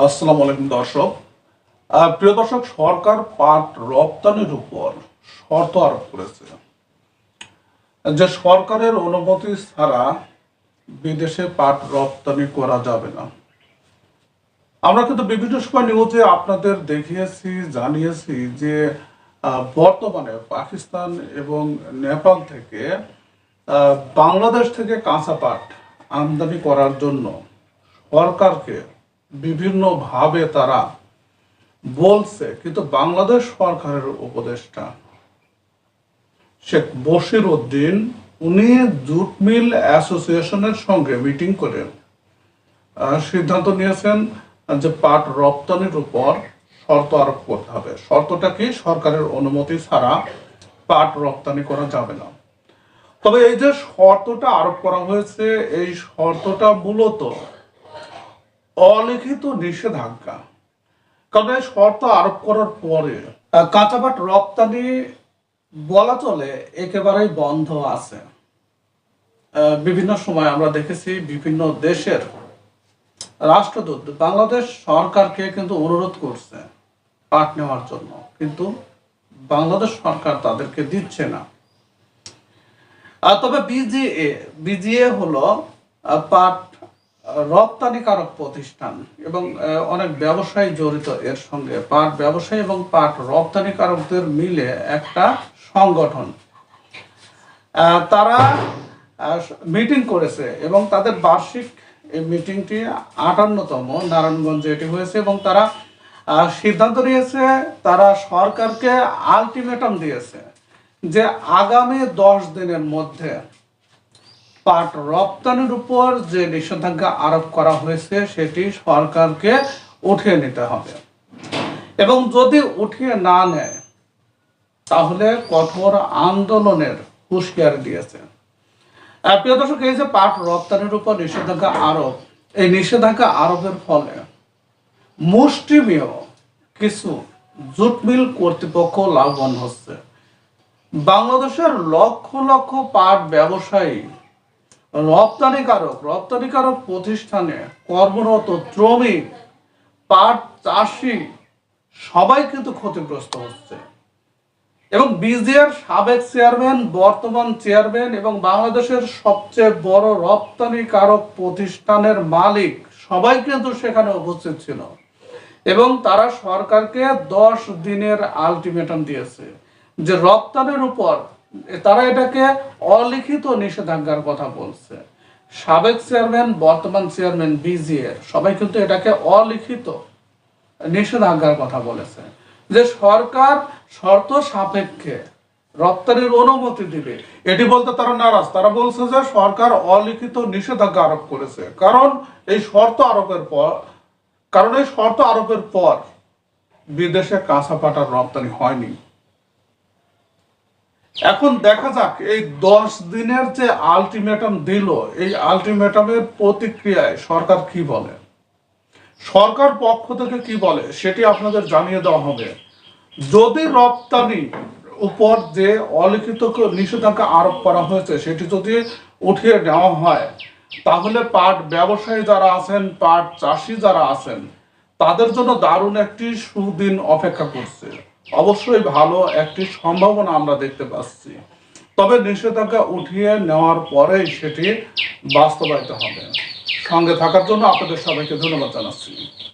আসসালামু আলাইকুম দর্শক। প্রিয় দর্শক, সরকার পাট রপ্তানির উপর শর্ত আরোপ করেছে। যে সরকারের অনুমতি ছাড়া বিদেশে পাট রপ্তানি করা যাবে না। আমরা কিন্তু বিভিন্ন সময় নিউজে আপনাদের দেখিয়েছি, জানিয়েছি যে বর্তমানে পাকিস্তান এবং নেপাল থেকে বাংলাদেশ থেকে কাঁচা পাট আমদানি করার জন্য সরকারকে বিভিন্নভাবে তারা বলছে, কিন্তু বাংলাদেশ সরকারের উপদেষ্টা শেখ বশির উদ্দিন উনি জুট মিল অ্যাসোসিয়েশনের সঙ্গে মিটিং করে সিদ্ধান্ত নিয়েছেন যে পাট রপ্তানির উপর শর্ত আরোপ করতে হবে। শর্তটা কি? সরকারের অনুমতি ছাড়া পাট রপ্তানি করা যাবে না। তবে এই যে শর্তটা আরোপ করা হয়েছে, এই শর্তটা মূলত অলিখিত নিষেধাজ্ঞা। কারণ শর্ত আরোপ করার পরে আহ, কাঁচা পাট রপ্তানি বলা চলে একেবারেই বন্ধ আছে। বিভিন্ন সময় আমরা দেখেছি বিভিন্ন দেশের রাষ্ট্রদূত বাংলাদেশ সরকারকে কিন্তু অনুরোধ করছে পাট নেওয়ার জন্য। কিন্তু বাংলাদেশ সরকার তাদেরকে দিচ্ছে না। তবে বিজিএ বিজিএ হলো পাট রপ্তানিকারক প্রতিষ্ঠান এবং অনেক ব্যবসায়ী জড়িত এর সঙ্গে পাট ব্যবসায়ী এবং পাট রপ্তানিকারকদের মিলে একটা সংগঠন। তারা মিটিং করেছে এবং তাদের বার্ষিক এই মিটিংটি আটান্নতম নারায়ণগঞ্জে এটি হয়েছে এবং তারা সিদ্ধান্ত নিয়েছে তারা সরকারকে আলটিমেটাম দিয়েছে যে আগামী দশ দিনের মধ্যে পাট রপ্তানির উপর যে নিষেধাজ্ঞা আরোপ করা হয়েছে, সেটি সরকারকে উঠিয়ে নিতে হবে। এবং যদি উঠিয়ে না নেয়, তাহলে কঠোর আন্দোলনের হুঁশিয়ারি দিয়েছে। প্রিয় দর্শক, এই যে পাট রপ্তানির উপর নিষেধাজ্ঞা আরোপ, এই নিষেধাজ্ঞা আরোপের ফলে মুষ্টিমেয় কিছু জুট মিল কর্তৃপক্ষ লাভবান হচ্ছে। বাংলাদেশের লক্ষ লক্ষ পাট ব্যবসায়ী রপ্তানিকারক রপ্তানিকারক প্রতিষ্ঠানে কর্মরত শ্রমিক, পাট চাষি, সবাই কিন্তু ক্ষতিগ্রস্ত হচ্ছে। এবং বিজিআর সাবেক চেয়ারম্যান, বর্তমান চেয়ারম্যান এবং বাংলাদেশের সবচেয়ে বড় রপ্তানিকারক প্রতিষ্ঠানের মালিক সবাই কিন্তু সেখানে উপস্থিত ছিল। এবং তারা সরকারকে দশ দিনের আলটিমেটাম দিয়েছে যে রপ্তানির উপর তারা এটাকে অলিখিত নিষেধাজ্ঞার কথা বলছে। সাবেক চেয়ারম্যান, বর্তমান চেয়ারম্যান, বিজিএর, সবাই কিন্তু এটাকে অলিখিত নিষেধাজ্ঞার কথা বলেছে। যে সরকার শর্ত সাপেক্ষে রপ্তানির অনুমতি দিবে, এটি বলতে তারা নারাজ। তারা বলছে যে সরকার অলিখিত নিষেধাজ্ঞা আরোপ করেছে। কারণ এই শর্ত আরোপের পর, কারণ এই শর্ত আরোপের পর বিদেশে কাঁচা পাটার রপ্তানি হয়নি। এখন দেখা যাক, এই দশ দিনের যে আলটিমেটাম দিল, এই আলটিমেটামের প্রতিক্রিয়ায় সরকার কি বলে? সরকার পক্ষ থেকে কি বলে, সেটি আপনাদের জানিয়ে দেওয়া হবে। যদি রপ্তানি উপর যে অলিখিত নিষেধাজ্ঞা আরোপ করা হয়েছে, সেটি যদি উঠিয়ে নেওয়া হয়, তাহলে পাট ব্যবসায়ী যারা আছেন, পাট চাষি যারা আছেন, তাদের জন্য দারুণ একটি সুদিন অপেক্ষা করছে। অবশ্যই ভালো একটি সম্ভাবনা আমরা দেখতে পাচ্ছি। তবে নিষেধাজ্ঞা উঠিয়ে নেওয়ার পরেই সেটি বাস্তবায়িত হবে। সঙ্গে থাকার জন্য আপনাদের সবাইকে ধন্যবাদ জানাচ্ছি।